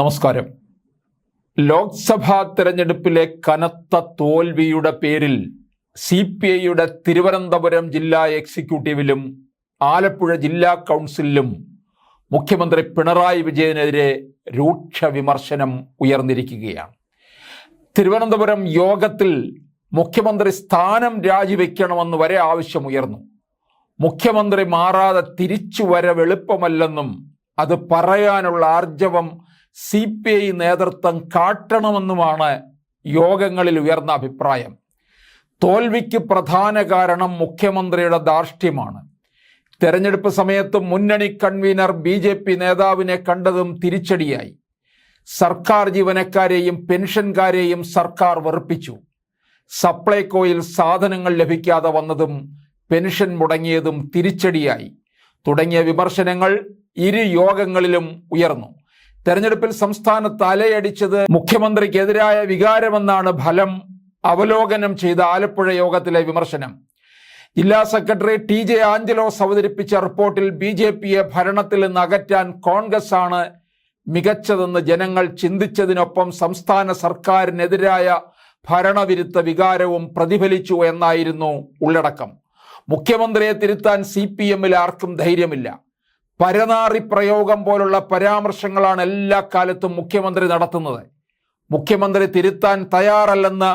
നമസ്കാരം. ലോക്സഭാ തെരഞ്ഞെടുപ്പിലെ കനത്ത തോൽവിയുടെ പേരിൽ സി പി ഐയുടെ തിരുവനന്തപുരം ജില്ലാ എക്സിക്യൂട്ടീവിലും ആലപ്പുഴ ജില്ലാ കൗൺസിലിലും മുഖ്യമന്ത്രി പിണറായി വിജയനെതിരെ രൂക്ഷ വിമർശനം ഉയർന്നിരിക്കുകയാണ്. തിരുവനന്തപുരം യോഗത്തിൽ മുഖ്യമന്ത്രി സ്ഥാനം രാജിവെക്കണമെന്ന് വരെ ആവശ്യമുയർന്നു. മുഖ്യമന്ത്രി മാറാതെ തിരിച്ചു വരവെളുപ്പമല്ലെന്നും അത് പറയാനുള്ള ആർജവം സി പി ഐ നേതൃത്വം കാട്ടണമെന്നുമാണ് യോഗങ്ങളിൽ ഉയർന്ന അഭിപ്രായം. തോൽവിക്ക് പ്രധാന കാരണം മുഖ്യമന്ത്രിയുടെ ധാർഷ്ട്യമാണ്. തെരഞ്ഞെടുപ്പ് സമയത്ത് മുന്നണി കൺവീനർ ബി ജെ പി നേതാവിനെ കണ്ടതും തിരിച്ചടിയായി. സർക്കാർ ജീവനക്കാരെയും പെൻഷൻകാരെയും സർക്കാർ വെറുപ്പിച്ചു. സപ്ലൈകോയിൽ സാധനങ്ങൾ ലഭിക്കാതെ വന്നതും പെൻഷൻ മുടങ്ങിയതും തിരിച്ചടിയായി. തുടങ്ങിയ വിമർശനങ്ങൾ ഇരു യോഗങ്ങളിലും ഉയർന്നു. തെരഞ്ഞെടുപ്പിൽ സംസ്ഥാന തലയടിച്ചത് മുഖ്യമന്ത്രിക്കെതിരായ വികാരമെന്നാണ് ഫലം അവലോകനം ചെയ്ത ആലപ്പുഴ യോഗത്തിലെ വിമർശനം. ജില്ലാ സെക്രട്ടറി ടി ജെ ആഞ്ചലോസ് അവതരിപ്പിച്ച റിപ്പോർട്ടിൽ ബി ജെ പിയെ ഭരണത്തിൽ നിന്ന് അകറ്റാൻ കോൺഗ്രസ് ആണ് മികച്ചതെന്ന് ജനങ്ങൾ ചിന്തിച്ചതിനൊപ്പം സംസ്ഥാന സർക്കാരിനെതിരായ ഭരണവിരുദ്ധ വികാരവും പ്രതിഫലിച്ചു എന്നായിരുന്നു ഉള്ളടക്കം. മുഖ്യമന്ത്രിയെ തിരുത്താൻ സി പി എമ്മിൽ ആർക്കും ധൈര്യമില്ല. പരനാറി പ്രയോഗം പോലുള്ള പരാമർശങ്ങളാണ് എല്ലാ കാലത്തും മുഖ്യമന്ത്രി നടത്തുന്നത്. മുഖ്യമന്ത്രി തിരുത്താൻ തയ്യാറല്ലെന്ന്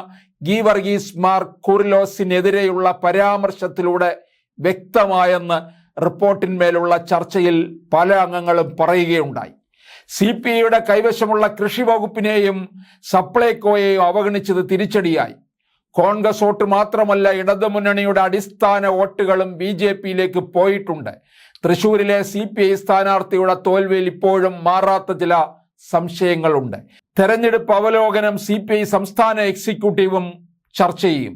ഗീവർഗീസ് മാർ കുറിലോസിനെതിരെയുള്ള പരാമർശത്തിലൂടെ വ്യക്തമായെന്ന് റിപ്പോർട്ടിന്മേലുള്ള ചർച്ചയിൽ പല അംഗങ്ങളും പറയുകയുണ്ടായി. സി പി ഐയുടെ കൈവശമുള്ള കൃഷി വകുപ്പിനെയും സപ്ലൈകോയെയും അവഗണിച്ചത് തിരിച്ചടിയായി. കോൺഗ്രസ് വോട്ട് മാത്രമല്ല ഇടതുമുന്നണിയുടെ അടിസ്ഥാന വോട്ടുകളും ബി ജെ പിയിലേക്ക് പോയിട്ടുണ്ട്. തൃശൂരിലെ സി പി ഐ സ്ഥാനാർത്ഥിയുടെ തോൽവിയിൽ ഇപ്പോഴും മാറാത്ത ചില സംശയങ്ങളുണ്ട്. തെരഞ്ഞെടുപ്പ് അവലോകനം സി പി ഐ സംസ്ഥാന എക്സിക്യൂട്ടീവും ചർച്ച ചെയ്യും.